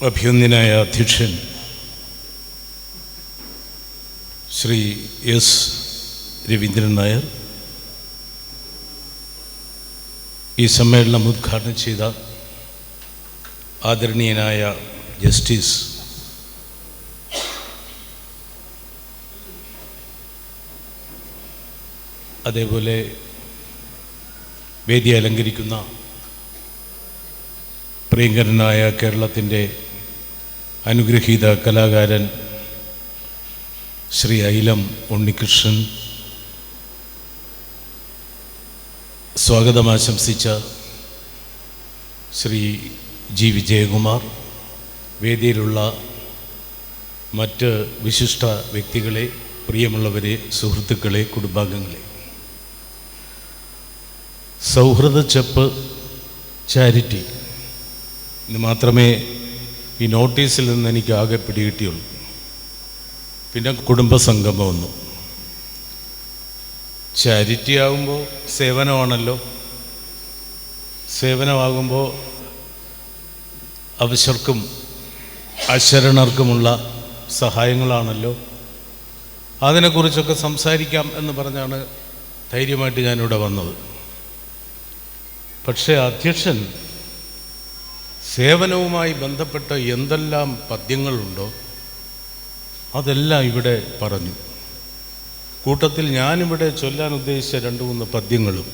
അഭ്യുന്നനായ അധ്യക്ഷൻ ശ്രീ എസ് രവീന്ദ്രൻ നായർ ഈ സമ്മേളനം ഉദ്ഘാടനം ചെയ്ത ആദരണീയനായ ജസ്റ്റിസ് അതേപോലെ വേദി അലങ്കരിക്കുന്ന പ്രിയങ്കരനായ കേരളത്തിന്റെ അനുഗ്രഹീത കലാകാരൻ ശ്രീ ഐലം ഉണ്ണികൃഷ്ണൻ. സ്വാഗതം ആശംസിച്ച ശ്രീ ജി വിജയകുമാർ വേദിയിലുള്ള മറ്റ് വിശിഷ്ട വ്യക്തികളെ പ്രിയമുള്ളവരെ സുഹൃത്തുക്കളെ കുടുംബാംഗങ്ങളെ. സൗഹൃദ ചെപ്പ് ചാരിറ്റി. ഇന്ന് മാത്രമേ ഈ നോട്ടീസിൽ നിന്ന് എനിക്ക് ആകെ പിടികിട്ടിയുള്ളൂ. പിന്നെ കുടുംബസംഗമം വന്നു. ചാരിറ്റി ആകുമ്പോൾ സേവനമാണല്ലോ. സേവനമാകുമ്പോൾ അവശർക്കും അശരണർക്കുമുള്ള സഹായങ്ങളാണല്ലോ. അതിനെക്കുറിച്ചൊക്കെ സംസാരിക്കാം എന്ന് പറഞ്ഞാണ് ധൈര്യമായിട്ട് ഞാനിവിടെ വന്നത്. പക്ഷേ അധ്യക്ഷൻ സേവനവുമായി ബന്ധപ്പെട്ട എന്തെല്ലാം പദ്യങ്ങളുണ്ടോ അതെല്ലാം ഇവിടെ പറഞ്ഞു. കൂട്ടത്തിൽ ഞാനിവിടെ ചൊല്ലാൻ ഉദ്ദേശിച്ച രണ്ട് മൂന്ന് പദ്യങ്ങളും.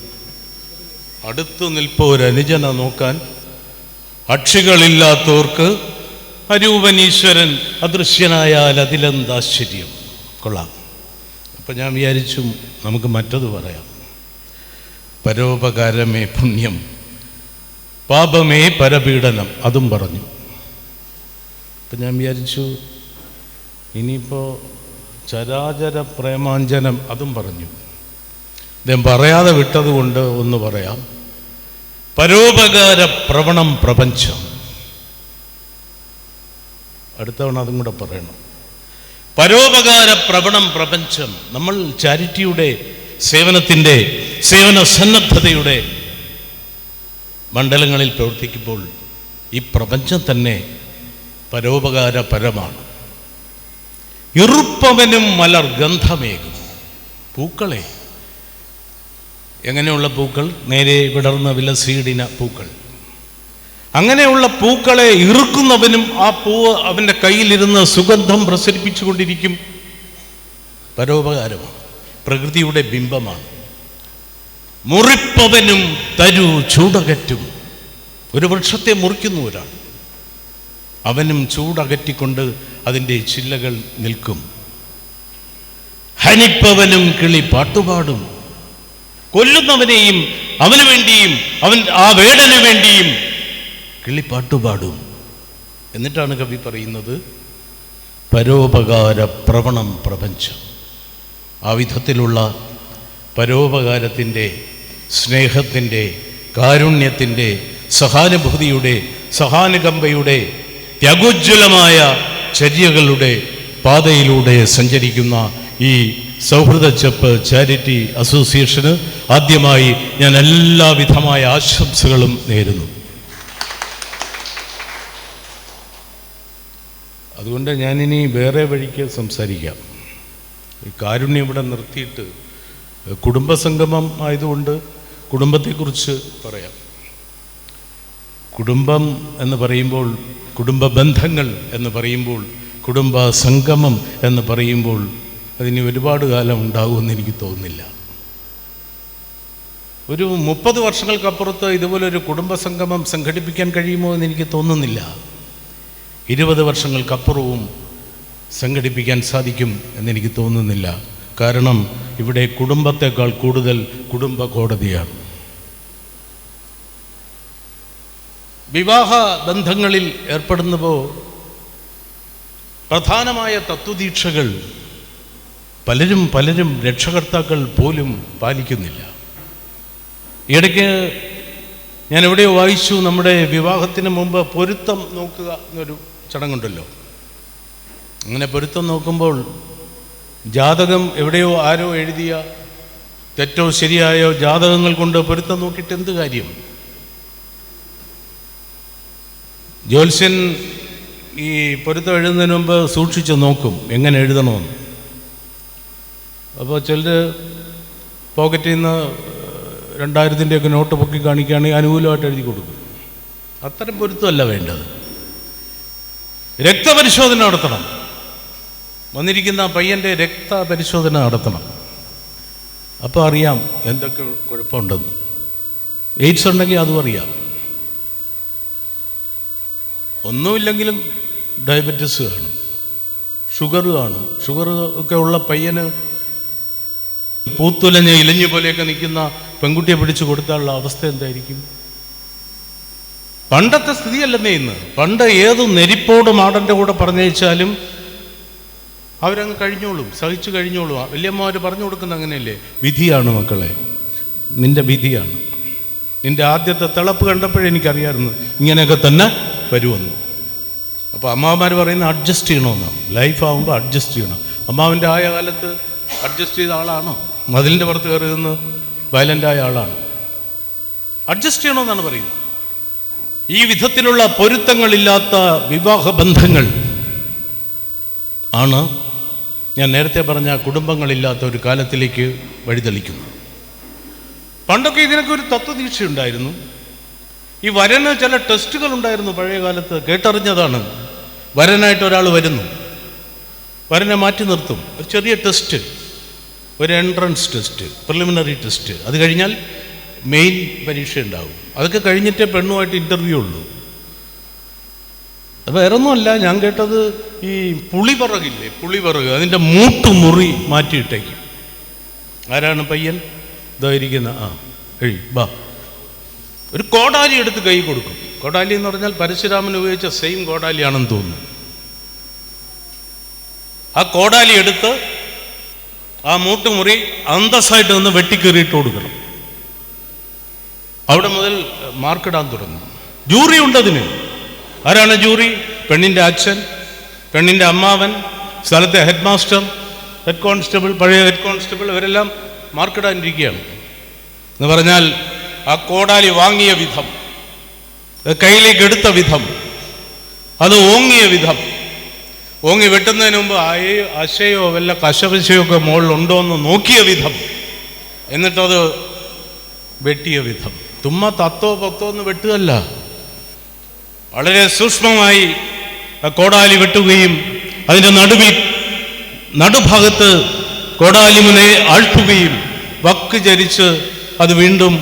അടുത്തു നിൽപ്പ ഒരു അനുജന നോക്കാൻ. അക്ഷികളില്ലാത്തവർക്ക് അരൂപനീശ്വരൻ അദൃശ്യനായാൽ അതിലെന്താശ്ചര്യം കൊള്ളാം. അപ്പം ഞാൻ വിചാരിച്ചു നമുക്ക് മറ്റത് പറയാം. പരോപകാരമേ പുണ്യം. പാപമേ പരപീഡനം. അതും പറഞ്ഞു. അപ്പം ഞാൻ വിചാരിച്ചു ഇനിയിപ്പോൾ ചരാചര പ്രേമാഞ്ജനം അതും പറഞ്ഞു. അദ്ദേഹം പറയാതെ വിട്ടതുകൊണ്ട് ഒന്ന് പറയാം. പരോപകാര പ്രവണം പ്രപഞ്ചം. അടുത്തവണ അതും കൂടെ പറയണം. പരോപകാര പ്രവണം പ്രപഞ്ചം നമ്മൾ ചാരിറ്റിയുടെ സേവനത്തിന്റെ സേവന സന്നദ്ധതയുടെ മണ്ഡലങ്ങളിൽ പ്രവർത്തിക്കുമ്പോൾ ഈ പ്രപഞ്ചം തന്നെ പരോപകാരപരമാണ്. ഇറുപ്പവനും മലർ ഗന്ധമേകും. പൂക്കളെ എങ്ങനെയുള്ള പൂക്കൾ? നേരെ വിടർന്ന വിലസീടിന പൂക്കൾ. അങ്ങനെയുള്ള പൂക്കളെ ഇറുക്കുന്നവനും ആ പൂവ് അവന്റെ കയ്യിലിരുന്ന് സുഗന്ധം പ്രസരിപ്പിച്ചുകൊണ്ടിരിക്കും. പരോപകാരമാണ്. പ്രകൃതിയുടെ ബിംബമാണ്. മുറിപ്പവനും തരു ചൂടകറ്റും. ഒരു വൃക്ഷത്തെ മുറിക്കുന്നു ഒരാൾ. അവനും ചൂടകറ്റിക്കൊണ്ട് അതിന്റെ ചില്ലകൾ നിൽക്കും. ഹനിപ്പവനും കിളി പാട്ടുപാടും. കൊല്ലുന്നവനെയും അവന് വേണ്ടിയും അവൻ ആ വേടന് വേണ്ടിയും കിളി പാട്ടുപാടും. എന്നിട്ടാണ് കവി പറയുന്നത് പരോപകാര പ്രവണം പ്രപഞ്ചം. ആ വിധത്തിലുള്ള പരോപകാരത്തിന്റെ സ്നേഹത്തിന്റെ കാരുണ്യത്തിന്റെ സഹാനുഭൂതിയുടെ സഹാനുകമ്പയുടെ ത്യാഗോജ്വലമായ ചര്യകളുടെ പാതയിലൂടെ സഞ്ചരിക്കുന്ന ഈ സൗഹൃദ ചെപ്പ് ചാരിറ്റി അസോസിയേഷന് ആദ്യമായി ഞാൻ എല്ലാവിധമായ ആശംസകളും നേരുന്നു. അതുകൊണ്ട് ഞാനിനി വേറെ വഴിക്ക് സംസാരിക്കാം. കാരുണ്യം ഇവിടെ നിർത്തിയിട്ട് കുടുംബസംഗമം ആയതുകൊണ്ട് കുടുംബത്തെക്കുറിച്ച് പറയാം. കുടുംബം എന്ന് പറയുമ്പോൾ കുടുംബ ബന്ധങ്ങൾ എന്ന് പറയുമ്പോൾ കുടുംബ സംഗമം എന്ന് പറയുമ്പോൾ അതിന് ഒരുപാട് കാലം ഉണ്ടാകുമെന്ന് എനിക്ക് തോന്നുന്നില്ല. ഒരു മുപ്പത് വർഷങ്ങൾക്കപ്പുറത്ത് ഇതുപോലൊരു കുടുംബ സംഗമം സംഘടിപ്പിക്കാൻ കഴിയുമോ എന്ന് എനിക്ക് തോന്നുന്നില്ല. ഇരുപത് വർഷങ്ങൾക്കപ്പുറവും സംഘടിപ്പിക്കാൻ സാധിക്കും എന്നെനിക്ക് തോന്നുന്നില്ല. കാരണം ഇവിടെ കുടുംബത്തെക്കാൾ കൂടുതൽ കുടുംബ കോടതിയാണ്. വിവാഹ ബന്ധങ്ങളിൽ ഏർപ്പെടുന്നപ്പോൾ പ്രധാനമായ തത്വദീക്ഷകൾ പലരും പലരും രക്ഷകർത്താക്കൾ പോലും പാലിക്കുന്നില്ല. ഇടയ്ക്ക് ഞാൻ എവിടെയോ വായിച്ചു നമ്മുടെ വിവാഹത്തിന് മുമ്പ് പൊരുത്തം നോക്കുക എന്നൊരു ചടങ്ങുണ്ടല്ലോ. അങ്ങനെ പൊരുത്തം നോക്കുമ്പോൾ ജാതകം എവിടെയോ ആരോ എഴുതിയ തെറ്റോ ശരിയായോ ജാതകങ്ങൾ കൊണ്ട് പൊരുത്തം നോക്കിയിട്ട് എന്ത് കാര്യം? ജ്യോത്സ്യൻ ഈ പൊരുത്തം എഴുതുന്നതിന് മുമ്പ് സൂക്ഷിച്ച് നോക്കും എങ്ങനെ എഴുതണമെന്ന്. അപ്പോൾ ചിലർ പോക്കറ്റിൽ നിന്ന് രണ്ടായിരത്തിന്റെയൊക്കെ നോട്ട് പൊക്കി കാണിക്കുകയാണെങ്കിൽ അനുകൂലമായിട്ട് എഴുതി കൊടുക്കും. അത്തരം പൊരുത്തമല്ല വേണ്ടത്. രക്തപരിശോധന നടത്തണം. വന്നിരിക്കുന്ന പയ്യന്റെ രക്തപരിശോധന നടത്തണം. അപ്പോൾ അറിയാം എന്തൊക്കെ കുഴപ്പമുണ്ടെന്ന്. എയ്ഡ്സ് ഉണ്ടെങ്കിൽ അതും അറിയാം. ഒന്നുമില്ലെങ്കിലും ഡയബറ്റിസ് കാണും. ഷുഗർ കാണും. ഷുഗർ ഒക്കെ ഉള്ള പയ്യന് പൂത്തുലഞ്ഞ ഇലഞ്ഞു പോലെയൊക്കെ നിൽക്കുന്ന പെൺകുട്ടിയെ പിടിച്ചു കൊടുത്താലുള്ള അവസ്ഥ എന്തായിരിക്കും? പണ്ടത്തെ സ്ഥിതിയല്ലെന്നേ ഇന്ന്. പണ്ട് ഏത് നെരിപ്പോട് മാടന്റെ കൂടെ പറഞ്ഞയച്ചാലും അവരങ്ങ് കഴിഞ്ഞോളും സഹിച്ചു കഴിഞ്ഞോളും. വലിയമ്മമാർ പറഞ്ഞു കൊടുക്കുന്ന അങ്ങനെയല്ലേ? വിധിയാണ് മക്കളെ. നിന്റെ വിധിയാണ്. നിന്റെ ആദ്യത്തെ തിളപ്പ് കണ്ടപ്പോഴേ എനിക്കറിയാമായിരുന്നു. ഇങ്ങനെയൊക്കെ തന്നെ വരുമെന്ന്. അപ്പോൾ അമ്മാവന്മാർ പറയുന്നത് അഡ്ജസ്റ്റ് ചെയ്യണമെന്നാണ്. ലൈഫ് ആകുമ്പോൾ അഡ്ജസ്റ്റ് ചെയ്യണം. അമ്മാവിന്റെ ആയ കാലത്ത് അഡ്ജസ്റ്റ് ചെയ്ത ആളാണോ? മതിലിന്റെ പുറത്ത് കയറി നിന്ന് വയലന്റായ ആളാണ്? അഡ്ജസ്റ്റ് ചെയ്യണമെന്നാണ് പറയുന്നത്. ഈ വിധത്തിലുള്ള പൊരുത്തങ്ങളില്ലാത്ത വിവാഹ ബന്ധങ്ങൾ ആണ് ഞാൻ നേരത്തെ പറഞ്ഞ കുടുംബങ്ങളില്ലാത്ത ഒരു കാലത്തിലേക്ക് വഴിതെളിക്കുന്നത്. പണ്ടൊക്കെ ഇതിനൊക്കെ ഒരു തത്വദീക്ഷ ഉണ്ടായിരുന്നു ഈ വരന് ചില ടെസ്റ്റുകൾ ഉണ്ടായിരുന്നു പഴയ കാലത്ത് കേട്ടറിഞ്ഞതാണ്. വരനായിട്ട് ഒരാൾ വരുന്നു. വരനെ മാറ്റി നിർത്തും. ഒരു ചെറിയ ടെസ്റ്റ് ഒരു എൻട്രൻസ് ടെസ്റ്റ് പ്രിലിമിനറി ടെസ്റ്റ് അത് കഴിഞ്ഞാൽ മെയിൻ പരീക്ഷ ഉണ്ടാവും. അതൊക്കെ കഴിഞ്ഞിട്ടേ പെണ്ണുമായിട്ട് ഇന്റർവ്യൂ ഉള്ളൂ. അത് വേറൊന്നുമല്ല ഞാൻ കേട്ടത് ഈ പുളിപറകില്ലേ പുളിപറക് അതിന്റെ മൂട്ട് മുറി മാറ്റിയിട്ടേക്കും. ആരാണ് പയ്യൻ? ഇതായിരിക്കുന്ന ആ എഴി ബാ. ഒരു കോടാലി എടുത്ത് കൈ കൊടുക്കും. കോടാലി എന്ന് പറഞ്ഞാൽ പരശുരാമൻ ഉപയോഗിച്ച സെയിം കോടാലിയാണെന്ന് തോന്നുന്നു. ആ കോടാലി എടുത്ത് ആ മൂട്ടുമുറി അന്തസ്സായിട്ട് നിന്ന് വെട്ടിക്കേറിയിട്ട് കൊടുക്കണം. അവിടെ മുതൽ മാർക്കിടാൻ തുടങ്ങും. ജൂറി ഉണ്ടതിന് ആരാണ് ജൂറി? പെണ്ണിന്റെ അച്ഛൻ പെണ്ണിന്റെ അമ്മാവൻ സ്ഥലത്തെ ഹെഡ് മാസ്റ്റർ ഹെഡ് കോൺസ്റ്റബിൾ പഴയ ഹെഡ് കോൺസ്റ്റബിൾ ഇവരെല്ലാം മാർക്കിടാനിരിക്കുകയാണ്. എന്ന് പറഞ്ഞാൽ ആ കോടാലി വാങ്ങിയ വിധം കയ്യിലേക്ക് എടുത്ത വിധം അത് ഓങ്ങിയ വിധം. ഓങ്ങി വെട്ടുന്നതിന് മുമ്പ് അയയോ അശയോ വല്ല കശപശയോ ഒക്കെ മുകളിലുണ്ടോ എന്ന് നോക്കിയ വിധം എന്നിട്ടത് വെട്ടിയ വിധം. തുമ്മ തത്തോ പത്തോ എന്ന് വെട്ടുകല്ല വളരെ സൂക്ഷ്മമായി കോടാലി വെട്ടുകയും അതിന്റെ നടുവിൽ നടുഭാഗത്ത് കോടാലിമുനെ ആഴ്ത്തുകയും വക്ക് ചരിച്ച് അത് വീണ്ടും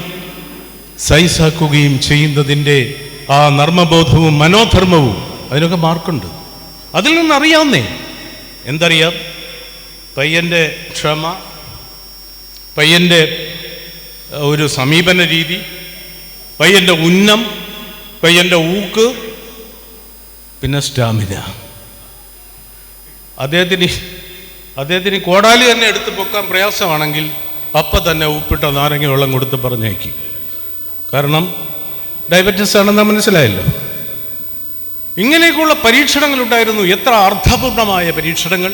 സൈസാക്കുകയും ചെയ്യുന്നതിന്റെ ആ നർമ്മബോധവും മനോധർമ്മവും അതിനൊക്കെ മാർക്കുണ്ട്. അതിൽ നിന്നറിയാവുന്നേ. എന്തറിയാം? പയ്യന്റെ ക്ഷമ പയ്യന്റെ ഒരു സമീപന രീതി പയ്യന്റെ ഉന്നം പയ്യന്റെ ഊക്ക് പിന്നെ സ്റ്റാമിന. അദ്ദേഹത്തിന് അദ്ദേഹത്തിന് കോടാലി തന്നെ എടുത്ത് പൊക്കാൻ പ്രയാസമാണെങ്കിൽ അപ്പം തന്നെ ഉപ്പിട്ട നാരങ്ങ വെള്ളം കൊടുത്ത് പറഞ്ഞേക്കും കാരണം ഡയബറ്റീസ് ആണെന്ന് മനസ്സിലായല്ലോ. ഇങ്ങനെയൊക്കെയുള്ള പരീക്ഷണങ്ങൾ ഉണ്ടായിരുന്നു എത്ര അർത്ഥപൂർണമായ പരീക്ഷണങ്ങൾ.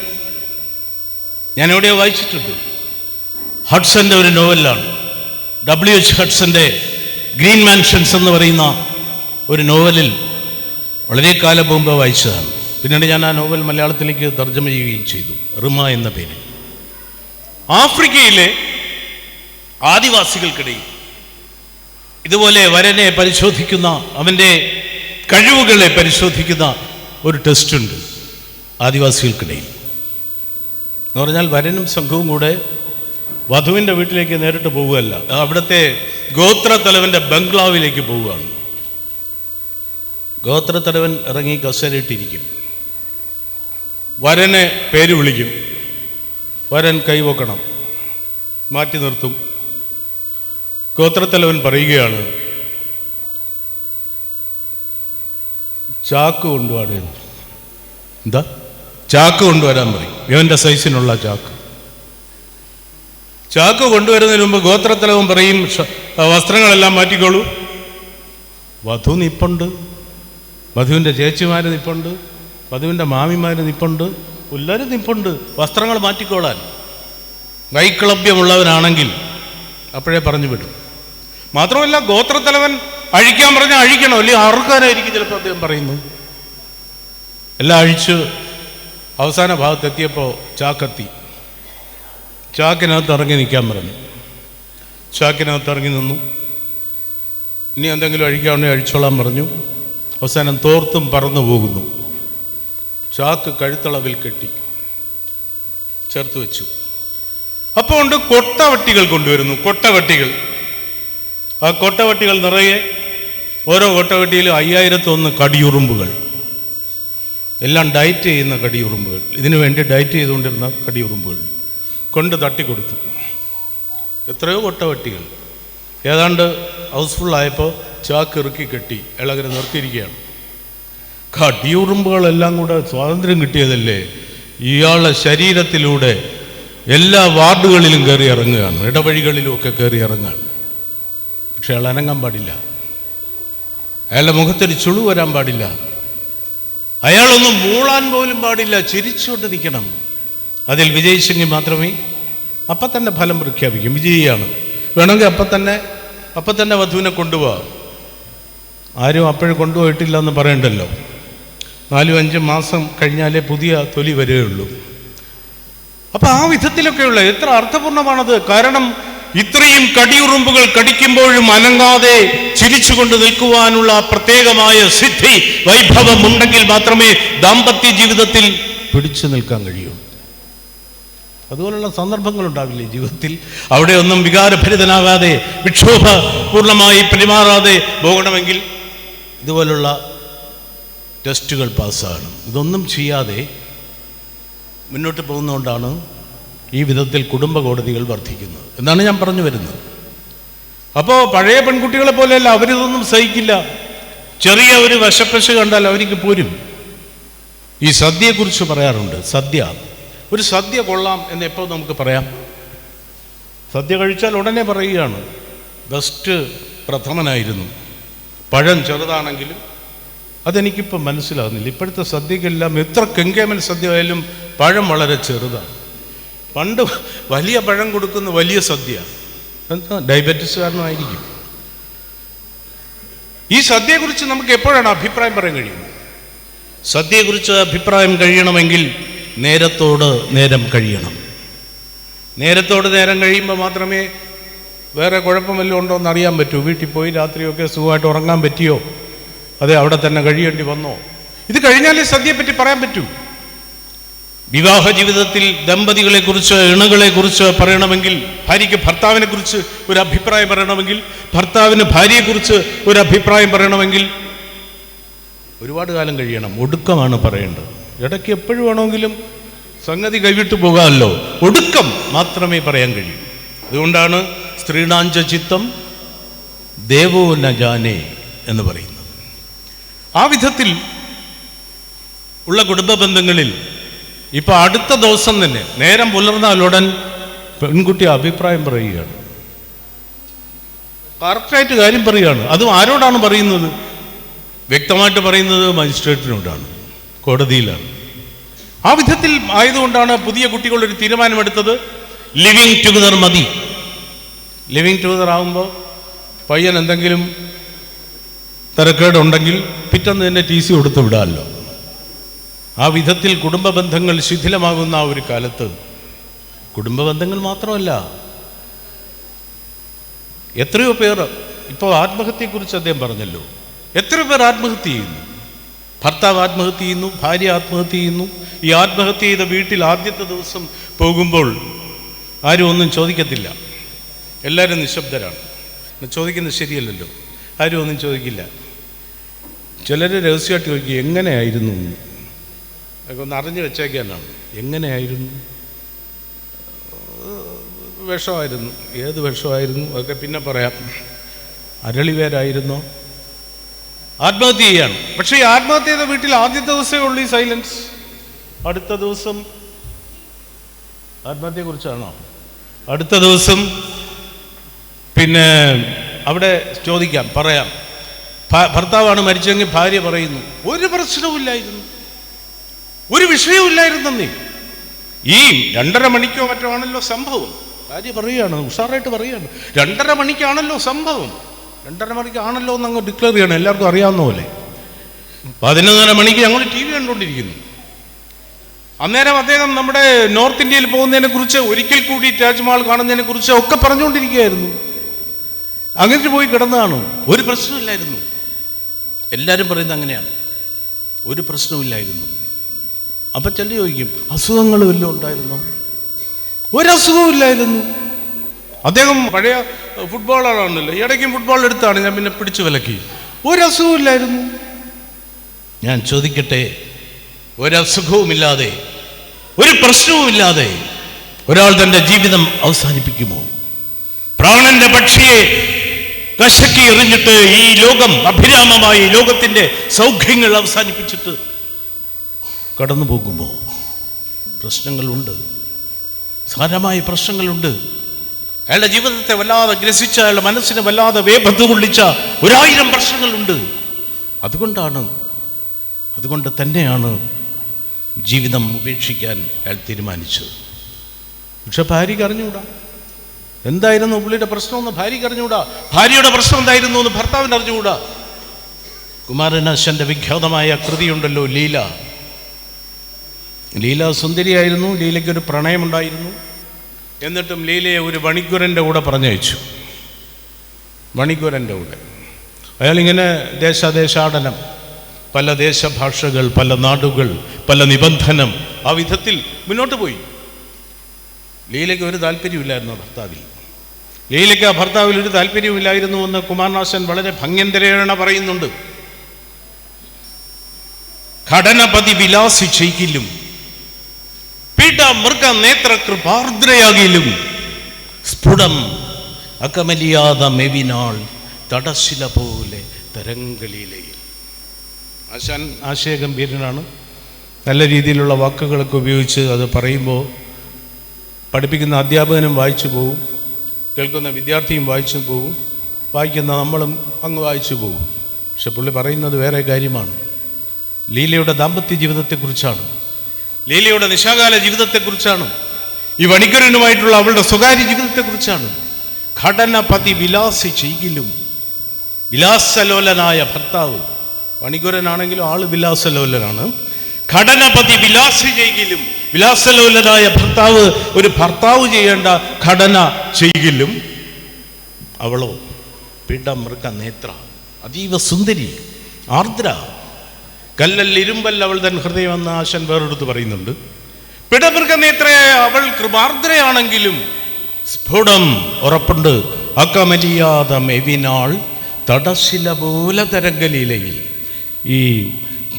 ഞാൻ എവിടെയോ വായിച്ചിട്ടുണ്ട്. ഹഡ്സന്റെ ഒരു നോവലാണ്. ഡബ്ല്യു എച്ച് ഹഡ്സന്റെ ഗ്രീൻ മാൻഷൻസ് എന്ന് പറയുന്ന ഒരു നോവലിൽ വളരെ കാലം മുമ്പ് വായിച്ചതാണ്. പിന്നീട് ഞാൻ ആ നോവൽ മലയാളത്തിലേക്ക് തർജമ ചെയ്യുകയും ചെയ്തു. റിമ എന്ന പേര് ആഫ്രിക്കയിലെ ആദിവാസികൾക്കിടയിൽ ഇതുപോലെ വരനെ പരിശോധിക്കുന്ന അവന്റെ കഴിവുകളെ പരിശോധിക്കുന്ന ഒരു ടെസ്റ്റ് ഉണ്ട് ആദിവാസികൾക്കിടയിൽ. എന്ന് പറഞ്ഞാൽ വരനും സംഘവും കൂടെ വധുവിന്റെ വീട്ടിലേക്ക് നേരിട്ട് പോവുകയല്ല. അവിടുത്തെ ഗോത്രത്തലവന്റെ ബംഗ്ലാവിലേക്ക് പോവുകയാണ്. ഗോത്രത്തലവൻ ഇറങ്ങി കസേരയിട്ടിരിക്കും. വരനെ പേര് വിളിക്കും. വരൻ കൈവക്കണം മാറ്റി നിർത്തും. ഗോത്രത്തലവൻ പറയുകയാണ് ചാക്ക് കൊണ്ടുപോടെ എന്താ? ചാക്ക് കൊണ്ടുവരാൻ പറയും. ഇവന്റെ സൈസിനുള്ള ചാക്ക്. ചാക്ക് കൊണ്ടുവരുന്നതിന് മുമ്പ് ഗോത്രത്തലവൻ പറയും വസ്ത്രങ്ങളെല്ലാം മാറ്റിക്കോളൂ. വധു നിപ്പുണ്ട്. വധുവിന്റെ ചേച്ചിമാർ നിപ്പുണ്ട്. വധുവിന്റെ മാമിമാർ നിപ്പുണ്ട്. എല്ലാവരും നിപ്പുണ്ട്. വസ്ത്രങ്ങൾ മാറ്റിക്കോളാൻ. വൈക്ലഭ്യമുള്ളവനാണെങ്കിൽ അപ്പോഴേ പറഞ്ഞു വിടും. മാത്രമല്ല ഗോത്രത്തലവൻ അഴിക്കാൻ പറഞ്ഞാൽ അഴിക്കണം? അല്ലെങ്കിൽ അറുക്കാനായിരിക്കും ചിലപ്പോൾ അദ്ദേഹം പറയുന്നു എല്ലാം അഴിച്ച് അവസാന ഭാഗത്തെത്തിയപ്പോൾ ചാക്കത്തി. ചാക്കിനകത്ത് ഇറങ്ങി നിൽക്കാൻ പറഞ്ഞു. ചാക്കിനകത്ത് ഇറങ്ങി നിന്നു. ഇനി എന്തെങ്കിലും അഴിക്കാവുണ്ടെങ്കിൽ അഴിച്ചോളാൻ പറഞ്ഞു. അവസാനം തോർത്തും പറന്നു പോകുന്നു. ചാക്ക് കഴുത്തളവിൽ കെട്ടി. ചേർത്ത് വെച്ചു. അപ്പോൾ ഉണ്ട് കൊട്ടവട്ടികൾ കൊണ്ടുവരുന്നു. കൊട്ടവട്ടികൾ. ആ കൊട്ടവട്ടികൾ നിറയെ ഓരോ കൊട്ടവട്ടിയിലും അയ്യായിരത്തൊന്ന് കടിയുറുമ്പുകൾ. എല്ലാം ഡയറ്റ് ചെയ്യുന്ന കടിയുറുമ്പുകൾ. ഇതിനു വേണ്ടി ഡയറ്റ് ചെയ്തുകൊണ്ടിരുന്ന കടിയുറുമ്പുകൾ. കൊണ്ട് തട്ടിക്കൊടുത്തു. എത്രയോ കൊട്ടവട്ടികൾ. ഏതാണ്ട് ഹൗസ്ഫുള്ളായപ്പോൾ ചാക്ക് ഇറുക്കി കെട്ടി ഇളകരെ നിർത്തിയിരിക്കുകയാണ്. കടിയുറുമ്പുകളെല്ലാം കൂടെ സ്വാതന്ത്ര്യം കിട്ടിയതല്ലേ? ഇയാളുടെ ശരീരത്തിലൂടെ എല്ലാ വാർഡുകളിലും കയറി ഇറങ്ങുകയാണ്. ഇടവഴികളിലും ഒക്കെ കയറി ഇറങ്ങുകയാണ്. പക്ഷെ അയാൾ അനങ്ങാൻ പാടില്ല. അയാളുടെ മുഖത്തൊരു ചുളു വരാൻ പാടില്ല. അയാളൊന്നും മൂളാൻ പോലും പാടില്ല. ചിരിച്ചുകൊണ്ടിരിക്കണം. അതിൽ വിജയിച്ചെങ്കിൽ മാത്രമേ അപ്പം തന്നെ ഫലം പ്രഖ്യാപിക്കും. വിജയിയാണ്. വേണമെങ്കിൽ അപ്പം തന്നെ അപ്പം തന്നെ വധുവിനെ കൊണ്ടുപോകാം ആരും അപ്പോഴും കൊണ്ടുപോയിട്ടില്ല എന്ന് പറയണ്ടല്ലോ. നാലും അഞ്ചും മാസം കഴിഞ്ഞാലേ പുതിയ തൊലി വരികയുള്ളൂ അപ്പം ആ വിധത്തിലൊക്കെയുള്ള എത്ര അർത്ഥപൂർണമാണത്. കാരണം ഇത്രയും കടിയുറുമ്പുകൾ കടിക്കുമ്പോഴും അനങ്ങാതെ ചിരിച്ചുകൊണ്ട് നിൽക്കുവാനുള്ള പ്രത്യേകമായ സിദ്ധി വൈഭവം ഉണ്ടെങ്കിൽ മാത്രമേ ദാമ്പത്യ ജീവിതത്തിൽ പിടിച്ചു നിൽക്കാൻ കഴിയൂ. അതുപോലുള്ള സന്ദർഭങ്ങൾ ഉണ്ടാവില്ലേ ജീവിതത്തിൽ? അവിടെ ഒന്നും വികാരഭരിതനാകാതെ വിക്ഷോഭ പൂർണമായി പെരുമാറാതെ പോകണമെങ്കിൽ ഇതുപോലുള്ള ടെസ്റ്റുകൾ പാസ്സാകണം. ഇതൊന്നും ചെയ്യാതെ മുന്നോട്ട് പോകുന്നതുകൊണ്ടാണ് ഈ വിധത്തിൽ കുടുംബ കോടതികൾ വർദ്ധിക്കുന്നത് എന്നാണ് ഞാൻ പറഞ്ഞു വരുന്നത്. അപ്പോൾ പഴയ പെൺകുട്ടികളെ പോലെയല്ല അവരിതൊന്നും സഹിക്കില്ല. ചെറിയ ഒരു വശപ്പശ കണ്ടാൽ അവർക്ക് പോരും. ഈ സദ്യയെക്കുറിച്ച് പറയാറുണ്ട്. സദ്യ. ഒരു സദ്യ കൊള്ളാം എന്ന് എപ്പോൾ നമുക്ക് പറയാം? സദ്യ കഴിച്ചാൽ ഉടനെ പറയുകയാണ്. ബെസ്റ്റ് പ്രഥമനായിരുന്നു. പഴം ചെറുതാണെങ്കിലും അതെനിക്കിപ്പോൾ മനസ്സിലാകുന്നില്ല. ഇപ്പോഴത്തെ സദ്യക്കെല്ലാം എത്ര കെങ്കേമൻ സദ്യ ആയാലും പഴം വളരെ ചെറുതാണ്. പണ്ട് വലിയ പഴം കൊടുക്കുന്ന വലിയ സദ്യ. എന്താ? ഡയബറ്റിസ് കാരണമായിരിക്കും ഈ സദ്യയെക്കുറിച്ച് നമുക്ക് എപ്പോഴാണ് അഭിപ്രായം പറയാൻ കഴിയുന്നത്? സദ്യയെക്കുറിച്ച് അഭിപ്രായം കഴിയണമെങ്കിൽ നേരത്തോട് നേരം കഴിയണം. നേരത്തോട് നേരം കഴിയുമ്പോൾ മാത്രമേ വേറെ കുഴപ്പമല്ലോ ഉണ്ടോ എന്ന് അറിയാൻ പറ്റൂ. വീട്ടിൽ പോയി രാത്രിയൊക്കെ സുഖമായിട്ട് ഉറങ്ങാൻ പറ്റിയോ? അതെ അവിടെ തന്നെ കഴിയേണ്ടി വന്നോ? ഇത് കഴിഞ്ഞാലേ സദ്യയെപ്പറ്റി പറയാൻ പറ്റൂ. വിവാഹ ജീവിതത്തിൽ ദമ്പതികളെ കുറിച്ച് ഇണകളെ കുറിച്ച് പറയണമെങ്കിൽ ഭാര്യയ്ക്ക് ഭർത്താവിനെ കുറിച്ച് ഒരു അഭിപ്രായം പറയണമെങ്കിൽ ഭർത്താവിന് ഭാര്യയെക്കുറിച്ച് ഒരു അഭിപ്രായം പറയണമെങ്കിൽ ഒരുപാട് കാലം കഴിയണം. ഒടുക്കമാണ് പറയേണ്ടത്. ഇടയ്ക്ക് എപ്പോഴും വേണമെങ്കിലും സംഗതി കൈവിട്ടു പോകാമല്ലോ. ഒടുക്കം മാത്രമേ പറയാൻ കഴിയൂ. അതുകൊണ്ടാണ് സ്ത്രീണാഞ്ച ചിത്തം ദേവോ ന ജാനേ എന്ന് പറയുന്നത്. ആ വിധത്തിൽ ഉള്ള കുടുംബ ബന്ധങ്ങളിൽ ഇപ്പൊ അടുത്ത ദിവസം തന്നെ നേരം പുലർന്നാലുടൻ പെൺകുട്ടി അഭിപ്രായം പറയുകയാണ്. കറക്റ്റായിട്ട് കാര്യം പറയുകയാണ്. അതും ആരോടാണ് പറയുന്നത്? വ്യക്തമായിട്ട് പറയുന്നത് മജിസ്ട്രേറ്റിനോടാണ് കോടതിയിലാണ്. ആ വിധത്തിൽ ആയതുകൊണ്ടാണ് പുതിയ കുട്ടികളൊരു തീരുമാനമെടുത്തത്. ലിവിങ് ടുഗദർ മതി. ലിവിങ് ടുഗദർ ആകുമ്പോൾ പയ്യൻ എന്തെങ്കിലും തിരക്കേടുണ്ടെങ്കിൽ പിറ്റന്ന് തന്നെ ടി സി കൊടുത്ത് വിടാമല്ലോ ആ വിധത്തിൽ കുടുംബ ബന്ധങ്ങൾ ശിഥിലമാകുന്ന ആ ഒരു കാലത്ത് കുടുംബ ബന്ധങ്ങൾ മാത്രമല്ല എത്രയോ പേർ ഇപ്പോൾ ആത്മഹത്യയെക്കുറിച്ച് അദ്ദേഹം പറഞ്ഞല്ലോ. എത്ര പേർ ആത്മഹത്യ ചെയ്യുന്നു. ഭർത്താവ് ആത്മഹത്യ ചെയ്യുന്നു ഭാര്യ ആത്മഹത്യ ചെയ്യുന്നു. ഈ ആത്മഹത്യ ചെയ്ത വീട്ടിൽ ആദ്യത്തെ ദിവസം പോകുമ്പോൾ ആരും ഒന്നും ചോദിക്കത്തില്ല. എല്ലാവരും നിശബ്ദരാണ്. ചോദിക്കുന്നത് ശരിയല്ലല്ലോ. ആരും ഒന്നും ചോദിക്കില്ല. ചിലർ രഹസ്യമായിട്ട് ചോദിക്കും എങ്ങനെയായിരുന്നു? അതൊക്കെ ഒന്ന് അറിഞ്ഞു വെച്ചേക്കാനാണ് എങ്ങനെയായിരുന്നു? വിഷമായിരുന്നു. ഏത് വിഷമായിരുന്നു? അതൊക്കെ പിന്നെ പറയാം. അരളിവേരായിരുന്നോ? ആത്മഹത്യ ചെയ്യാണ്. പക്ഷേ ഈ ആത്മഹത്യ ചെയ്ത വീട്ടിൽ ആദ്യത്തെ ദിവസമേ ഉള്ളൂ ഈ സൈലൻസ്. അടുത്ത ദിവസം ആത്മഹത്യയെക്കുറിച്ചാണോ? അടുത്ത ദിവസം പിന്നെ അവിടെ ചോദിക്കാം പറയാം. ഭർത്താവാണ് മരിച്ചെങ്കിൽ ഭാര്യ പറയുന്നു. ഒരു പ്രശ്നവുമില്ലായിരുന്നു. ഒരു വിഷയവുമില്ലായിരുന്നേ ഈ രണ്ടര മണിക്കോ മറ്റോ ആണല്ലോ സംഭവം. ഭാര്യ പറയുകയാണ് ഉഷാറായിട്ട് പറയുകയാണ്. രണ്ടര മണിക്കാണല്ലോ സംഭവം. രണ്ടര മണിക്കാണല്ലോ എന്ന് അങ്ങ് ഡിക്ലെയർ ചെയ്യണം എല്ലാവർക്കും അറിയാവുന്ന പോലെ. പതിനൊന്നര മണിക്ക് ഞങ്ങൾ ടി വി കണ്ടുകൊണ്ടിരിക്കുന്നു. അന്നേരം അദ്ദേഹം നമ്മുടെ നോർത്ത് ഇന്ത്യയിൽ പോകുന്നതിനെ കുറിച്ച് ഒരിക്കൽ കൂടി താജ്മഹൽ കാണുന്നതിനെ കുറിച്ച് ഒക്കെ പറഞ്ഞുകൊണ്ടിരിക്കുകയായിരുന്നു. അങ്ങനെ പോയി കിടന്നതാണ്? ഒരു പ്രശ്നമില്ലായിരുന്നു എല്ലാവരും പറയുന്നത് അങ്ങനെയാണ്. ഒരു പ്രശ്നമില്ലായിരുന്നു അപ്പം ചെല്ലു ചോദിക്കും അസുഖങ്ങൾ വല്ലതും ഉണ്ടായിരുന്നോ? ഒരസുഖവും ഇല്ലായിരുന്നു അദ്ദേഹം പഴയ ഫുട്ബോളറാണല്ലോ ഇടയ്ക്കും ഫുട്ബോൾ എടുത്താണ് ഞാൻ പിന്നെ പിടിച്ചു വിലക്കി. ഒരസുഖവും ഇല്ലായിരുന്നു ഞാൻ ചോദിക്കട്ടെ ഒരസുഖവുമില്ലാതെ ഒരു പ്രശ്നവുമില്ലാതെ ഒരാൾ തന്റെ ജീവിതം അവസാനിപ്പിക്കുമോ? പ്രാണന്റെ പക്ഷിയെ കശക്കി എറിഞ്ഞിട്ട് ഈ ലോകം അഭിരാമമായി ലോകത്തിന്റെ സൗഖ്യങ്ങൾ അവസാനിപ്പിച്ചിട്ട് കടന്നു പോകുമോ പ്രശ്നങ്ങളുണ്ട്. സാരമായ പ്രശ്നങ്ങളുണ്ട്. അയാളുടെ ജീവിതത്തെ വല്ലാതെ ഗ്രസിച്ച അയാളുടെ മനസ്സിനെ വല്ലാതെ വേപത്ത് കൊള്ളിച്ച ഒരായിരം പ്രശ്നങ്ങളുണ്ട്. അതുകൊണ്ടാണ് അതുകൊണ്ട് തന്നെയാണ് ജീവിതം ഉപേക്ഷിക്കാൻ അയാൾ തീരുമാനിച്ചത്. പക്ഷെ ഭാര്യയ്ക്ക് അറിഞ്ഞുകൂടാ? എന്തായിരുന്നു പുള്ളിയുടെ പ്രശ്നമെന്ന് ഭാര്യയ്ക്ക് അറിഞ്ഞുകൂടാ? ഭാര്യയുടെ പ്രശ്നം എന്തായിരുന്നു എന്ന് ഭർത്താവിന് അറിഞ്ഞുകൂടാ? കുമാരനാശന്റെ വിഖ്യാതമായ കൃതിയുണ്ടല്ലോ ലീല. ലീല സുന്ദരിയായിരുന്നു ലീലയ്ക്ക് ഒരു പ്രണയമുണ്ടായിരുന്നു. എന്നിട്ടും ലീലയെ ഒരു വണിക്കുരന്റെ കൂടെ പറഞ്ഞയച്ചു. വണിക്കുരന്റെ കൂടെ. അയാളിങ്ങനെ ദേശാദേശാടനം പല ദേശഭാഷകൾ പല നാടുകൾ പല നിബന്ധനം ആ വിധത്തിൽ മുന്നോട്ട് പോയി. ലീലയ്ക്ക് ഒരു താല്പര്യമില്ലായിരുന്നു ഭർത്താവിൽ. ലീലയ്ക്ക് ആ ഭർത്താവിൽ ഒരു താല്പര്യമില്ലായിരുന്നു എന്ന് കുമാരനാശൻ വളരെ ഭംഗ്യന്തരേണ പറയുന്നുണ്ട്. ഘടനപതി വിലാസി മൃഗ നേത്ര കൃപാർദ്രയാകിലും സ്ഫുടം അകമലിയാത മെവിനാൾ തടശില പോലെ തരംഗലീലയിൽ. ആശാൻ ആശയഗംഭീരനാണ്. നല്ല രീതിയിലുള്ള വാക്കുകളൊക്കെ ഉപയോഗിച്ച് അത് പറയുമ്പോൾ പഠിപ്പിക്കുന്ന അധ്യാപകനും വായിച്ചു പോവും കേൾക്കുന്ന വിദ്യാർത്ഥിയും വായിച്ചു പോവും വായിക്കുന്ന നമ്മളും അങ്ങ് വായിച്ചു പോകും പക്ഷെ പുള്ളി പറയുന്നത് വേറെ കാര്യമാണ്. ലീലയുടെ ദാമ്പത്യ ജീവിതത്തെക്കുറിച്ചാണ്. ലീലയുടെ നിശാകാല ജീവിതത്തെക്കുറിച്ചാണ്. ഈ വണിക്കരനുമായിട്ടുള്ള അവളുടെ സ്വകാര്യ ജീവിതത്തെക്കുറിച്ചാണ്. ഘടനപതി വിലാസി ചെയ്യിലും. വിലാസലോലനായ ഭർത്താവ്. വണികുരനാണെങ്കിലും ആൾ വിലാസലോലനാണ്. ഘടനപതി വിലാസി ചെയ്യിലും. വിലാസലോലനായ ഭർത്താവ് ഒരു ഭർത്താവ് ചെയ്യേണ്ട ഘടന ചെയ്യിലും. അവളോ പിടമൃഗ നേത്ര അതീവ സുന്ദരി. ആർദ്ര. കല്ലൽ ഇരുമ്പൽ അവൾ തൻ ഹൃദയം എന്ന ആശൻ വേറെടുത്ത് പറയുന്നുണ്ട്. പിടമൃഗനേത്രയായ അവൾ കൃപാർദ്രയാണെങ്കിലും സ്ഫുടം ഉറപ്പുണ്ട്. അക്കമലിയാത മെവിനാൾ തടശില പോലെ തരംഗലീലയിൽ. ഈ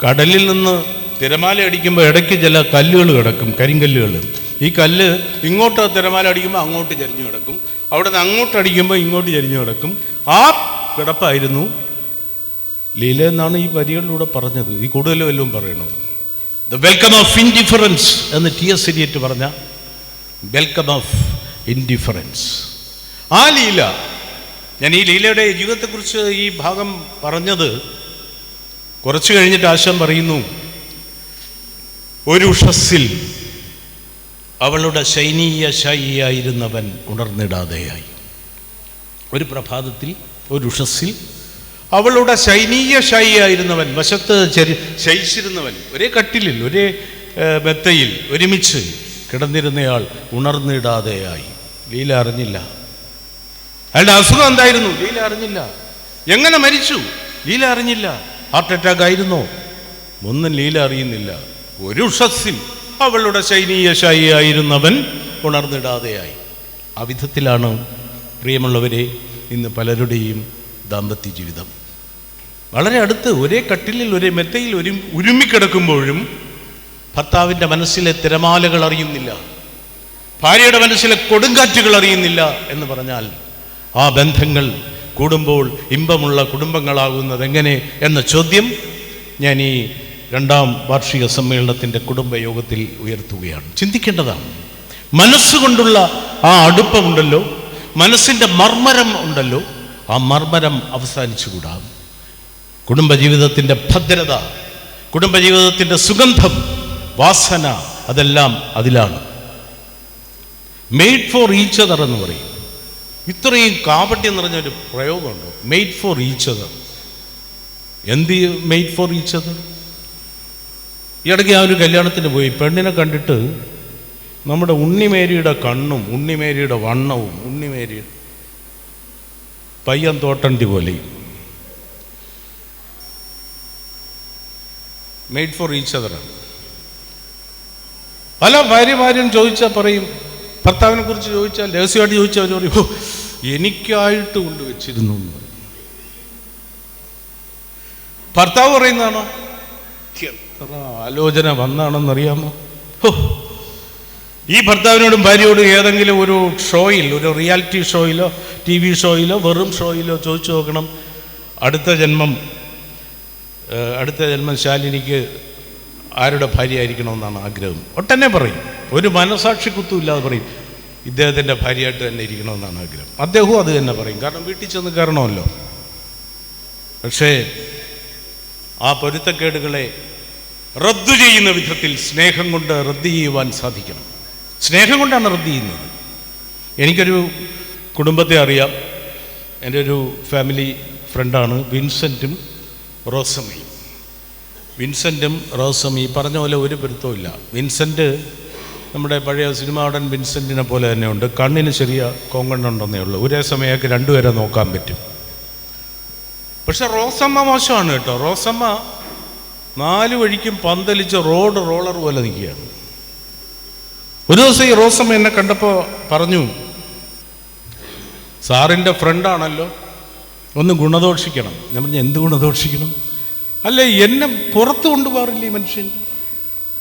കടലിൽ നിന്ന് തിരമാല അടിക്കുമ്പോൾ ഇടയ്ക്ക് ചില കല്ലുകൾ കിടക്കും കരിങ്കല്ലുകൾ. ഈ കല്ല് ഇങ്ങോട്ട് തിരമാല അടിക്കുമ്പോൾ അങ്ങോട്ട് ചരിഞ്ഞു കിടക്കും. അവിടെ നിന്ന് അങ്ങോട്ട് അടിക്കുമ്പോൾ ഇങ്ങോട്ട് ചരിഞ്ഞു കിടക്കും. ആ കിടപ്പായിരുന്നു ലീല എന്നാണ് ഈ വരികളിലൂടെ പറഞ്ഞത്. ഈ കൂടുതൽ വല്ലതും പറയണത് ദ വെൽക്കം ഓഫ് ഇൻഡിഫറൻസ് എന്ന് ടി എസ് സിരിയറ്റ് പറഞ്ഞ വെൽക്കം ഓഫ് ഇൻഡിഫറൻസ് ആ ലീല ഞാൻ ഈ ലീലയുടെ ജീവിതത്തെക്കുറിച്ച് ഈ ഭാഗം പറഞ്ഞത് കുറച്ച് കഴിഞ്ഞിട്ട് ആശം പറയുന്നു ഒരു ഉഷസ്സിൽ അവളുടെ ശൈനീയ ശൈയായിരുന്നവൻ ഉണർന്നിടാതെയായി. ഒരു പ്രഭാതത്തിൽ ഒരു ഉഷസ്സിൽ അവളുടെ ശൈനീയ ശൈയായിരുന്നവൻ വശത്ത് ചെരി ശയിച്ചിരുന്നവൻ. ഒരേ കട്ടിലിൽ ഒരേ മെത്തയിൽ ഒരുമിച്ച് കിടന്നിരുന്നയാൾ ഉണർന്നിടാതെയായി. ലീല അറിഞ്ഞില്ല. അയാളുടെ അസുഖം എന്തായിരുന്നു? ലീല അറിഞ്ഞില്ല. എങ്ങനെ മരിച്ചു? ലീല അറിഞ്ഞില്ല. ഹാർട്ട് അറ്റാക്ക് ആയിരുന്നോ? ഒന്നും ലീല അറിയുന്നില്ല. ഒരു ഷസ്സിൽ അവളുടെ ശൈനീയ ശൈയായിരുന്നവൻ ഉണർന്നിടാതെയായി. ആ വിധത്തിലാണ് പ്രിയമുള്ളവരെ ഇന്ന് പലരുടെയും ദാമ്പത്യ ജീവിതം. വളരെ അടുത്ത് ഒരേ കട്ടിലിൽ ഒരേ മെത്തയിൽ ഒരു ഉരുമ്മിക്കിടക്കുമ്പോഴും ഭർത്താവിന്റെ മനസ്സിലെ തിരമാലകൾ അറിയുന്നില്ല. ഭാര്യയുടെ മനസ്സിലെ കൊടുങ്കാറ്റുകൾ അറിയുന്നില്ല എന്ന് പറഞ്ഞാൽ ആ ബന്ധങ്ങൾ കൂടുമ്പോൾ ഇമ്പമുള്ള കുടുംബങ്ങളാകുന്നത് എങ്ങനെ എന്ന ചോദ്യം ഞാൻ ഈ രണ്ടാം വാർഷിക സമ്മേളനത്തിന്റെ കുടുംബയോഗത്തിൽ ഉയർത്തുകയാണ്. ചിന്തിക്കേണ്ടതാണ്. മനസ്സുകൊണ്ടുള്ള ആ അടുപ്പമുണ്ടല്ലോ. മനസ്സിന്റെ മർമ്മരം ഉണ്ടല്ലോ. ആ മർമ്മരം അവസാനിച്ചുകൂടാ? കുടുംബജീവിതത്തിന്റെ ഭദ്രത കുടുംബജീവിതത്തിന്റെ സുഗന്ധം വാസന അതെല്ലാം അതിലാണ്. മെയ്ഡ് ഫോർ ഈച്ച് അതർ എന്ന് പറയും. ഇത്രയും കാപട്യം നിറഞ്ഞൊരു പ്രയോഗമുണ്ടോ? മെയ്ഡ് ഫോർ ഈച്ച് അതർ എന്ത് മെയ്ഡ് ഫോർ ഈച്ച് അതർ ഇടയ്ക്ക് ആ ഒരു കല്യാണത്തിന് പോയി പെണ്ണിനെ കണ്ടിട്ട് നമ്മുടെ ഉണ്ണിമേരിയുടെ കണ്ണും ഉണ്ണിമേരിയുടെ വണ്ണവും ഉണ്ണിമേരി പയ്യൻ തോട്ടണ്ടി പോലെയും മെയ്ഡ് ഫോർ ഈച്ച് അതറാണ് പല ഭാര്യമാരും ചോദിച്ചാൽ പറയും ഭർത്താവിനെ കുറിച്ച് ചോദിച്ചാൽ രഹസ്യമായിട്ട് ചോദിച്ചാൽ അവർ പറയും "ഓ, എനിക്കായിട്ട് കൊണ്ടുവച്ചിരുന്നു എന്ന് പറയും. ഭർത്താവ് പറയുന്നതാണോ? എത്ര ആലോചന വന്നാണെന്നറിയാമോ? ഹോ ഈ ഭർത്താവിനോടും ഭാര്യയോടും ഏതെങ്കിലും ഒരു ഷോയിൽ ഒരു റിയാലിറ്റി ഷോയിലോ ടി വി ഷോയിലോ വെറും ഷോയിലോ ചോദിച്ചു നോക്കണം. അടുത്ത ജന്മം അടുത്ത ജന്മം ശാലിനിക്ക് ആരുടെ ഭാര്യ ആയിരിക്കണമെന്നാണ് ആഗ്രഹം. ഒട്ടന്നെ പറയും. ഒരു മനസാക്ഷി കുത്തുമില്ലാതെ പറയും. ഇദ്ദേഹത്തിന്റെ ഭാര്യയായിട്ട് തന്നെ ഇരിക്കണമെന്നാണ് ആഗ്രഹം. അദ്ദേഹവും അത് തന്നെ പറയും. കാരണം വീട്ടിൽ ചെന്ന് കയറണമല്ലോ. പക്ഷേ ആ പൊരുത്തക്കേടുകളെ റദ്ദു ചെയ്യുന്ന വിധത്തിൽ സ്നേഹം കൊണ്ട് റദ്ദു ചെയ്യുവാൻ സാധിക്കണം. സ്നേഹം കൊണ്ടാണ് റദ്ദ് ചെയ്യുന്നത്. എനിക്കൊരു കുടുംബത്തെ അറിയാം. എന്റെ ഒരു ഫാമിലി ഫ്രണ്ടാണ് വിൻസെന്റും റോസമ്മയും. വിൻസെന്റും റോസമ്മി പറഞ്ഞ പോലെ ഒരു പൊരുത്തവും ഇല്ല. വിൻസെന്റ് നമ്മുടെ പഴയ സിനിമ നടൻ വിൻസെന്റിനെ പോലെ തന്നെ ഉണ്ട്. കണ്ണിന് ചെറിയ കോങ്കണ്ണുണ്ടെന്നേ ഉള്ളൂ. ഒരേ സമയമൊക്കെ രണ്ടുപേരെ നോക്കാൻ പറ്റും. പക്ഷെ റോസമ്മ മോശമാണ് കേട്ടോ. റോസമ്മ നാല് വഴിക്കും പന്തലിച്ച് റോഡ് റോളർ പോലെ നിൽക്കുകയാണ്. ഒരു ദിവസം ഈ റോസമ്മ എന്നെ കണ്ടപ്പോൾ പറഞ്ഞു സാറിന്റെ ഫ്രണ്ടാണല്ലോ ഒന്ന് ഗുണദോഷിക്കണം. ഞാൻ പറഞ്ഞു എന്ത് ഗുണദോഷിക്കണം? അല്ല എന്നെ പുറത്ത് കൊണ്ടുപോകാറില്ല ഈ മനുഷ്യൻ?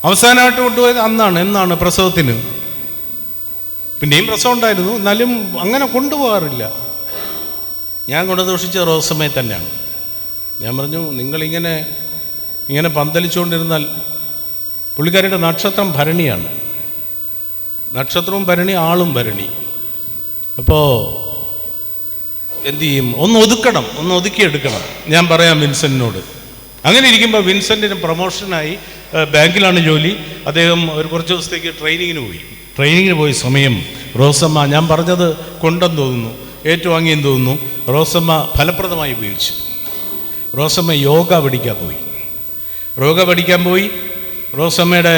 അവസാനമായിട്ട് കൊണ്ടുപോയത് അന്നാണ് എന്നാണ് പ്രസവത്തിന്. പിന്നെയും പ്രസവം ഉണ്ടായിരുന്നു എന്നാലും അങ്ങനെ കൊണ്ടുപോകാറില്ല. ഞാൻ ഗുണദോഷിച്ച റോസമ്മയെ തന്നെയാണ്. ഞാൻ പറഞ്ഞു നിങ്ങളിങ്ങനെ ഇങ്ങനെ പന്തലിച്ചുകൊണ്ടിരുന്നാൽ പുള്ളിക്കാരിയുടെ നക്ഷത്രം ഭരണിയാണ്. നക്ഷത്രവും ഭരണി ആളും ഭരണി. അപ്പോൾ എന്ത് ചെയ്യും ഒന്ന് ഒതുക്കണം ഒന്ന് ഒതുക്കിയെടുക്കണം. ഞാൻ പറയാം വിൻസെന്റിനോട് അങ്ങനെ ഇരിക്കുമ്പോൾ വിൻസെന്റിന് പ്രൊമോഷനായി ബാങ്കിലാണ് ജോലി. അദ്ദേഹം ഒരു കുറച്ച് ദിവസത്തേക്ക് ട്രെയിനിങ്ങിന് പോയി. ട്രെയിനിങ്ങിന് പോയ സമയം റോസമ്മ ഞാൻ പറഞ്ഞത് കൊണ്ടെന്ന് തോന്നുന്നു ഏറ്റുവാങ്ങിയെന്ന് തോന്നുന്നു. റോസമ്മ ഫലപ്രദമായി ഉപയോഗിച്ചു. റോസമ്മ യോഗ പഠിക്കാൻ പോയി. യോഗ പഠിക്കാൻ പോയി. റോസമ്മയുടെ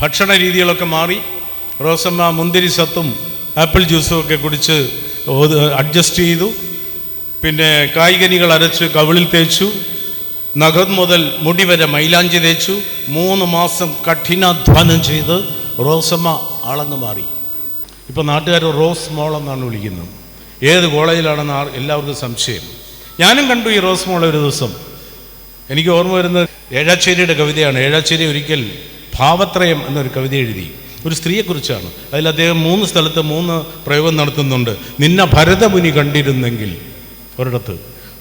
ഭക്ഷണ രീതികളൊക്കെ മാറി. റോസമ്മ മുന്തിരി സത്തും ആപ്പിൾ ജ്യൂസും ഒക്കെ കുടിച്ച് അഡ്ജസ്റ്റ് ചെയ്തു. പിന്നെ കായ്കനികൾ അരച്ച് കവിളിൽ തേച്ചു. നഖം മുതൽ മുടി വരെ മൈലാഞ്ചി തേച്ചു. മൂന്ന് മാസം കഠിനാധ്വാനം ചെയ്ത് റോസമ്മ അളന്ന് മാറി. ഇപ്പോൾ നാട്ടുകാർ റോസ് മോൾ എന്നാണ് വിളിക്കുന്നത്. ഏത് കോളേജിലാണെന്ന് എല്ലാവർക്കും സംശയം. ഞാനും കണ്ടു ഈ റോസ് മോളെ ഒരു ദിവസം. എനിക്ക് ഓർമ്മ വരുന്നത് ഏഴാച്ചേരിയുടെ കവിതയാണ്. ഏഴാച്ചേരി ഒരിക്കൽ ഭാവത്രയം എന്നൊരു കവിത എഴുതി. ഒരു സ്ത്രീയെക്കുറിച്ചാണ്. അതിൽ അദ്ദേഹം മൂന്ന് സ്ഥലത്ത് മൂന്ന് പ്രയോഗം നടത്തുന്നുണ്ട്. നിന്നെ ഭരതമുനി കണ്ടിരുന്നെങ്കിൽ ഒരിടത്ത്.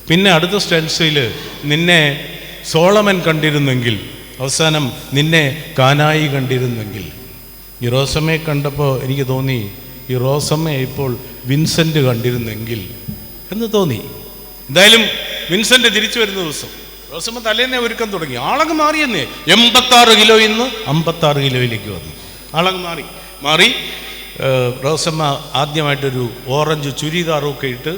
പിന്നെ അടുത്ത സ്റ്റെൻസിൽ നിന്നെ സോളമൻ കണ്ടിരുന്നെങ്കിൽ അവസാനം നിന്നെ കാനായി കണ്ടിരുന്നെങ്കിൽ. ഈ റോസമ്മയെ കണ്ടപ്പോൾ എനിക്ക് തോന്നി ഈ റോസമ്മയെ ഇപ്പോൾ വിൻസെന്റ് കണ്ടിരുന്നെങ്കിൽ എന്ന് തോന്നി. എന്തായാലും വിൻസെന്റ് തിരിച്ചു വരുന്ന ദിവസം. റോസമ്മ തലേന്നെ ഒരുക്കം തുടങ്ങി. ആളങ്ങ് മാറിയെന്നേ. എൺപത്താറ് കിലോ ഇന്ന് അമ്പത്താറ് കിലോയിലേക്ക് വന്നു. ആളങ്ങ് മാറി. മാറി റോസമ്മ ആദ്യമായിട്ടൊരു ഓറഞ്ച് ചുരിദാറൊക്കെ ഇട്ട്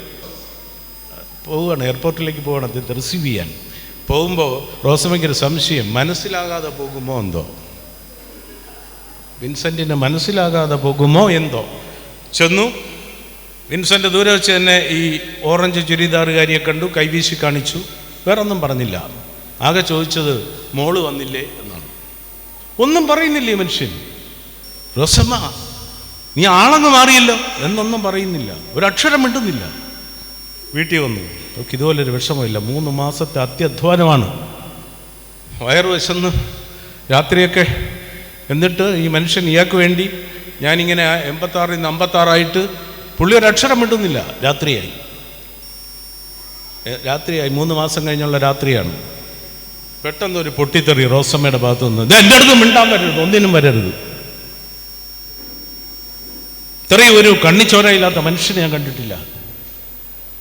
പോവുകയാണ്. എയർപോർട്ടിലേക്ക് പോവുകയാണ് അദ്ദേഹത്തെ റിസീവ് ചെയ്യാൻ. പോകുമ്പോൾ റോസമ്മയ്ക്കൊരു സംശയം. മനസ്സിലാകാതെ പോകുമോ എന്തോ? വിൻസെന്റിന് മനസ്സിലാകാതെ പോകുമോ എന്തോ? ചെന്നു. വിൻസെന്റ് ദൂരെ വെച്ച് തന്നെ ഈ ഓറഞ്ച് ചുരിദാറുകാരിയെ കണ്ടു കൈവീശി കാണിച്ചു. വേറൊന്നും പറഞ്ഞില്ല. ആകെ ചോദിച്ചത് മോൾ വന്നില്ലേ എന്നാണ്. ഒന്നും പറയുന്നില്ലേ ഈ മനുഷ്യൻ? റോസമ്മ നീ ആളങ്ങ് മാറിയല്ലോ എന്നൊന്നും പറയുന്നില്ല. ഒരക്ഷരം മിണ്ടുന്നില്ല. വീട്ടിൽ വന്നു. അവർക്ക് ഇതുപോലൊരു വിഷമമില്ല. മൂന്ന് മാസത്തെ അത്യധ്വാനമാണ്. വയറ് വിശന്ന് രാത്രിയൊക്കെ എന്നിട്ട് ഈ മനുഷ്യൻ ഇയാൾക്ക് വേണ്ടി ഞാനിങ്ങനെ എൺപത്താറിൽ നിന്ന് അമ്പത്താറായിട്ട് പുള്ളി ഒരക്ഷരം മിണ്ടുന്നില്ല. രാത്രിയായി. രാത്രിയായി. മൂന്ന് മാസം കഴിഞ്ഞുള്ള രാത്രിയാണ്. പെട്ടെന്ന് ഒരു പൊട്ടിത്തെറി റോസമ്മയുടെ ഭാഗത്ത് നിന്ന്. "ദേ, എന്റെ അടുത്ത് മിണ്ടാൻ വരരുത് ഒന്നിനും വരരുത്. ഇത്രയും ഒരു കണ്ണിച്ചോരയില്ലാത്ത മനുഷ്യനെ ഞാൻ കണ്ടിട്ടില്ല.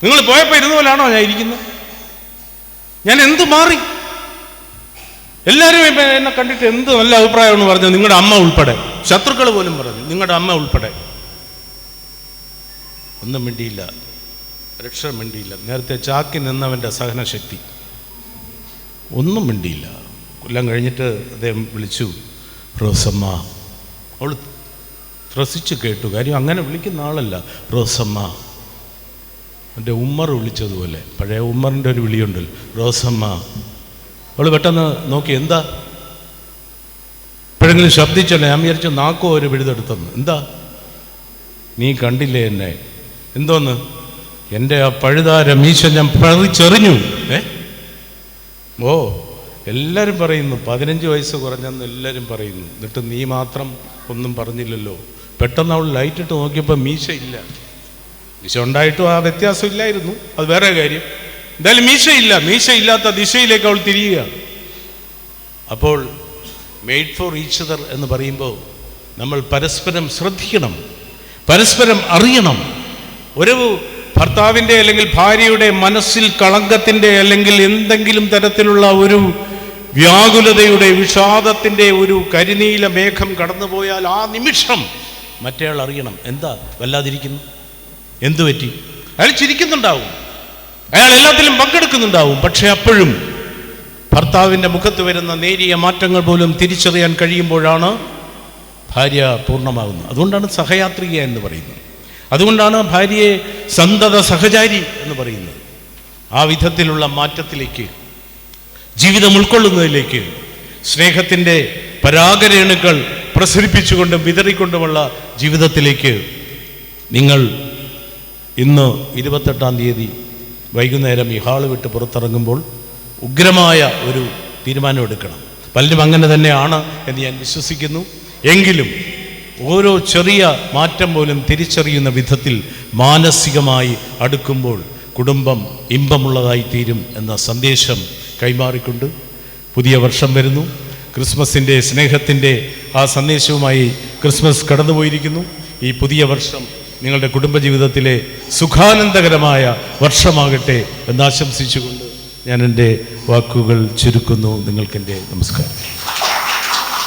നിങ്ങൾ പോയപ്പോൾ ഇരുന്ന പോലാണോ ഞാൻ ഇരിക്കുന്നത്? ഞാൻ എന്ത് മാറി? എല്ലാവരും എന്നെ കണ്ടിട്ട് എന്ത് നല്ല അഭിപ്രായമാണ് പറഞ്ഞു നിങ്ങളുടെ അമ്മ ഉൾപ്പെടെ. ശത്രുക്കൾ പോലും പറഞ്ഞു. നിങ്ങളുടെ അമ്മ ഉൾപ്പെടെ. ഒന്നും മിണ്ടിയില്ല. രക്ഷ മിണ്ടിയില്ല നേരത്തെ ചാക്കി നിന്നവന്റെ സഹനശക്തി. ഒന്നും മിണ്ടിയില്ല. കൊല്ലം കഴിഞ്ഞിട്ട് അദ്ദേഹം വിളിച്ചു റോസമ്മ അവൾ ത്രസിച്ച് കേട്ടു. കാര്യം അങ്ങനെ വിളിക്കുന്ന ആളല്ല റോസമ്മ. എന്റെ ഉമ്മർ വിളിച്ചതുപോലെ. പഴയ ഉമ്മറിന്റെ ഒരു വിളിയുണ്ടല്ലോ റോസമ്മ. അവൾ പെട്ടെന്ന് നോക്കി എന്താ? എപ്പോഴെങ്കിലും ശബ്ദിച്ചല്ലേ? ഞാൻ വിചാരിച്ചു നാക്കോ ഒരു വിഴുതെടുത്തെന്ന് എന്താ? നീ കണ്ടില്ലേ എന്നെ? എന്തോന്ന്? എന്റെ ആ പഴുതാര മീശ ഞാൻ പറിച്ചെറിഞ്ഞു. ഏ? ഓ എല്ലാവരും പറയുന്നു പതിനഞ്ച് വയസ്സ് കുറഞ്ഞെന്ന് എല്ലാവരും പറയുന്നു. എന്നിട്ട് നീ മാത്രം ഒന്നും പറഞ്ഞില്ലല്ലോ. പെട്ടെന്ന് അവൾ ലൈറ്റ് ഇട്ട് നോക്കിയപ്പോൾ മീശ ഇല്ല. മീശ ഉണ്ടായിട്ടും ആ വ്യത്യാസം ഇല്ലായിരുന്നു. അത് വേറെ കാര്യം. എന്തായാലും മീശയില്ല ഇല്ല. മീശ ഇല്ലാത്ത ദിശയിലേക്ക് അവൾ തിരിയുക. അപ്പോൾ മെയ്ഡ് ഫോർ ഈച്ചതർ എന്ന് പറയുമ്പോൾ നമ്മൾ പരസ്പരം ശ്രദ്ധിക്കണം. പരസ്പരം അറിയണം. ഒരു ഭർത്താവിന്റെ അല്ലെങ്കിൽ ഭാര്യയുടെ മനസ്സിൽ കളങ്കത്തിന്റെ അല്ലെങ്കിൽ എന്തെങ്കിലും തരത്തിലുള്ള ഒരു വ്യാകുലതയുടെ വിഷാദത്തിന്റെ ഒരു കരിനീല മേഘം കടന്നുപോയാൽ ആ നിമിഷം മറ്റേയാൾ അറിയണം. എന്താ? വല്ലാതിരിക്കുന്നു? എന്തു പറ്റി? അയാൾ ചിരിക്കുന്നുണ്ടാവും. അയാൾ എല്ലാത്തിലും പങ്കെടുക്കുന്നുണ്ടാവും. പക്ഷെ അപ്പോഴും ഭർത്താവിന്റെ മുഖത്ത് വരുന്ന നേരിയ മാറ്റങ്ങൾ പോലും തിരിച്ചറിയാൻ കഴിയുമ്പോഴാണ് ഭാര്യ പൂർണമാകുന്നത്. അതുകൊണ്ടാണ് സഹയാത്രിക എന്ന് പറയുന്നത്. അതുകൊണ്ടാണ് ഭാര്യയെ സന്തത സഹചാരി എന്ന് പറയുന്നത്. ആ വിധത്തിലുള്ള മാറ്റത്തിലേക്ക് ജീവിതം ഉൾക്കൊള്ളുന്നതിലേക്ക് സ്നേഹത്തിന്റെ പരാഗരേണുക്കൾ പ്രസരിപ്പിച്ചുകൊണ്ടും വിതറിക്കൊണ്ടുമുള്ള ജീവിതത്തിലേക്ക് നിങ്ങൾ ഇന്ന് ഇരുപത്തെട്ടാം തീയതി വൈകുന്നേരം ഈ ഹാൾ വിട്ട് പുറത്തിറങ്ങുമ്പോൾ ഉഗ്രമായ ഒരു തീരുമാനമെടുക്കണം. പലരും അങ്ങനെ തന്നെയാണ് എന്ന് ഞാൻ വിശ്വസിക്കുന്നു. എങ്കിലും ഓരോ ചെറിയ മാറ്റം പോലും തിരിച്ചറിയുന്ന വിധത്തിൽ മാനസികമായി അടുക്കുമ്പോൾ കുടുംബം ഇമ്പമുള്ളതായി തീരും എന്ന സന്ദേശം കൈമാറിക്കൊണ്ട് പുതിയ വർഷം വരുന്നു. ക്രിസ്മസിന്റെ സ്നേഹത്തിന്റെ ആ സന്ദേശവുമായി ക്രിസ്മസ് കടന്നുപോയിരിക്കുന്നു. ഈ പുതിയ വർഷം നിങ്ങളുടെ കുടുംബജീവിതത്തിലെ സുഖാനന്ദകരമായ വർഷമാകട്ടെ എന്നാശംസിച്ചുകൊണ്ട് ഞാൻ എന്റെ വാക്കുകൾ ചുരുക്കുന്നു. നിങ്ങൾക്കെന്റെ നമസ്കാരം.